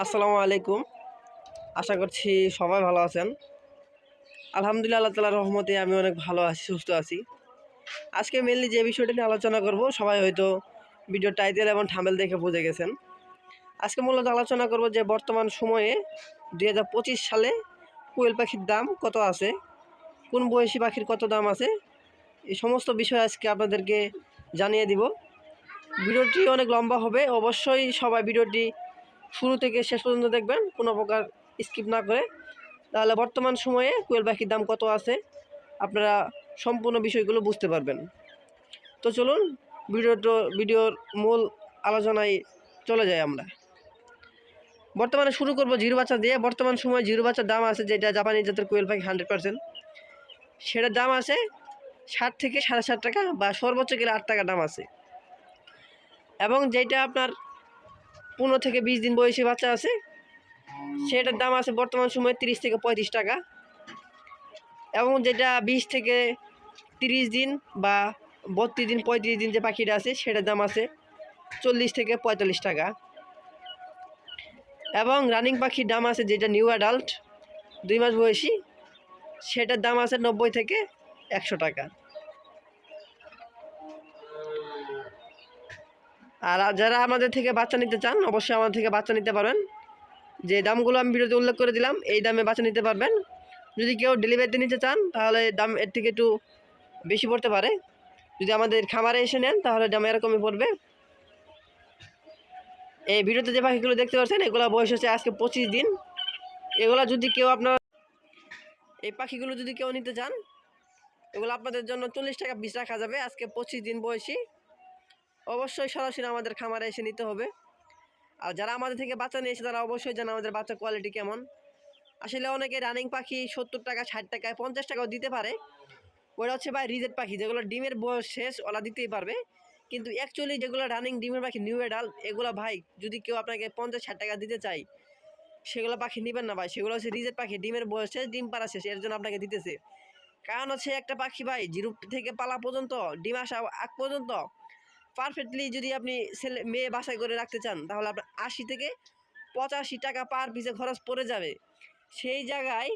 আসসালামু আলাইকুম। আশা করছি সবাই ভালো আছেন। আলহামদুলিল্লাহ, আল্লাহ তালার রহমতে আমি অনেক ভালো আছি, সুস্থ আছি। আজকে মেনলি যে বিষয়টা নিয়ে আলোচনা করব, সবাই হয়তো ভিডিও টাইটেল এবং থামেল দেখে বুঝে গেছেন। আজকে মূলত আলোচনা করব যে বর্তমান সময়ে দু হাজার পঁচিশ সালে কোয়েল পাখির দাম কত আছে, কোন বয়সী পাখির কত দাম আছে, এই সমস্ত বিষয় আজকে আপনাদেরকে জানিয়ে দিব। ভিডিওটি অনেক লম্বা হবে, অবশ্যই সবাই ভিডিওটি শুরু থেকে শেষ পর্যন্ত দেখবেন, কোনো প্রকার স্কিপ না করে। তাহলে বর্তমান সময়ে কোয়েল পাখির দাম কত আছে, আপনারা সম্পূর্ণ বিষয়গুলো বুঝতে পারবেন। তো চলুন ভিডিওটো ভিডিওর মূল আলোচনায় চলে যাই আমরা। বর্তমানে শুরু করব জিরো বাচ্চা দিয়ে। বর্তমান সময়ে জিরো বাচ্চার দাম আছে যেটা জাপানি জাতের কোয়েল পাখি হান্ড্রেড পার্সেন্ট। সেটার দাম আছে ষাট থেকে সাড়ে ষাট টাকা বা সর্বোচ্চ গেলে আট টাকা দাম আছে। এবং যেটা আপনার পনেরো থেকে বিশ দিন বয়সী বাচ্চা আছে। সেটার দাম আছে বর্তমান সময়ে তিরিশ থেকে পঁয়ত্রিশ টাকা। এবং যেটা বিশ থেকে তিরিশ দিন বা বত্রিশ দিন, পঁয়ত্রিশ দিন যে পাখিটা আছে, সেটার দাম আছে চল্লিশ থেকে পঁয়তাল্লিশ টাকা। এবং রানিং পাখির দাম আছে যেটা নিউ অ্যাডাল্ট দুই মাস বয়সী, সেটার দাম আছে নব্বই থেকে একশো টাকা। আর যারা আমাদের থেকে বাচ্চা নিতে চান, অবশ্যই আমাদের থেকে বাচ্চা নিতে পারবেন যে দামগুলো আমি ভিডিওতে উল্লেখ করে দিলাম, এই দামে বাচ্চা নিতে পারবেন। যদি কেউ ডেলিভারিতে নিতে চান, তাহলে দাম এর থেকে একটু বেশি পড়তে পারে। যদি আমাদের খামারে এসে নেন, তাহলে দাম এরকমই পড়বে। এই ভিডিওতে যে পাখিগুলো দেখতে পাচ্ছেন এগুলো বয়স হচ্ছে আজকে পঁচিশ দিন। এগুলো যদি কেউ আপনার এই পাখিগুলো যদি কেউ নিতে চান, এগুলো আপনাদের জন্য চল্লিশ টাকা পিস রাখা যাবে আজকে পঁচিশ দিন বয়সী। অবশ্যই সরাসরি আমাদের খামারে এসে নিতে হবে। আর যারা আমাদের থেকে বাচ্চা নিয়েছে তারা অবশ্যই জানে আমাদের বাচ্চার কোয়ালিটি কেমন। আসলে অনেকে রানিং পাখি সত্তর টাকা, ষাট টাকায়, পঞ্চাশ টাকাও দিতে পারে। ওটা হচ্ছে ভাই রিজেট পাখি, যেগুলো ডিমের বয়স শেষ, ওরা দিতেই পারবে। কিন্তু অ্যাকচুয়ালি যেগুলো রানিং ডিমের পাখি নিউ এডাল এগুলো ভাই যদি কেউ আপনাকে পঞ্চাশ, ষাট টাকা দিতে চাই সেগুলো পাখি নেবেন না ভাই। সেগুলো হচ্ছে রিজেট পাখি, ডিমের বয়স শেষ, ডিম পাড়া শেষ, এর জন্য আপনাকে দিতেছে। কারণ হচ্ছে একটা পাখি ভাই জিরো থেকে পালা পর্যন্ত, ডিম আসা আগ পর্যন্ত পারফেক্টলি যদি আপনি ছেলে, মেয়ে বাসায় করে রাখতে চান, তাহলে আপনার আশি থেকে পঁচাশি টাকা পার পিসে খরচ পড়ে যাবে। সেই জায়গায়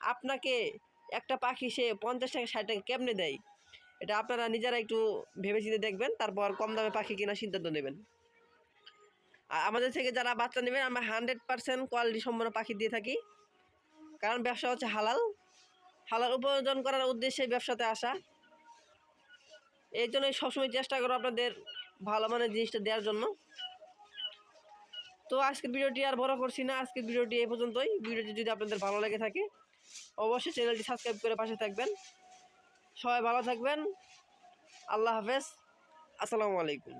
আপনাকে একটা পাখি সে পঞ্চাশ টাকা, ষাট টাকা কেমনে দেয়? এটা আপনারা নিজেরা একটু ভেবেচিন্তে দেখবেন, তারপর কম দামে পাখি কেনার সিদ্ধান্ত নেবেন। আর আমাদের থেকে যারা বাচ্চা নেবেন, আমরা হান্ড্রেড পার্সেন্ট কোয়ালিটি সম্পন্ন পাখি দিয়ে থাকি। কারণ ব্যবসা হচ্ছে হালাল। হালাল উপার্জন করার উদ্দেশ্যে ব্যবসাতে আসা। এই জন্য সবসময় চেষ্টা করো আপনাদের ভালো মানের জিনিসটা দেওয়ার জন্য। তো আজকের ভিডিওটি আর বড় করছি না, আজকের ভিডিওটি এই পর্যন্তই। ভিডিওটি যদি আপনাদের ভালো লেগে থাকে, অবশ্যই চ্যানেলটি সাবস্ক্রাইব করে পাশে থাকবেন। সবাই ভালো থাকবেন। আল্লাহ হাফেজ। আসসালামু আলাইকুম।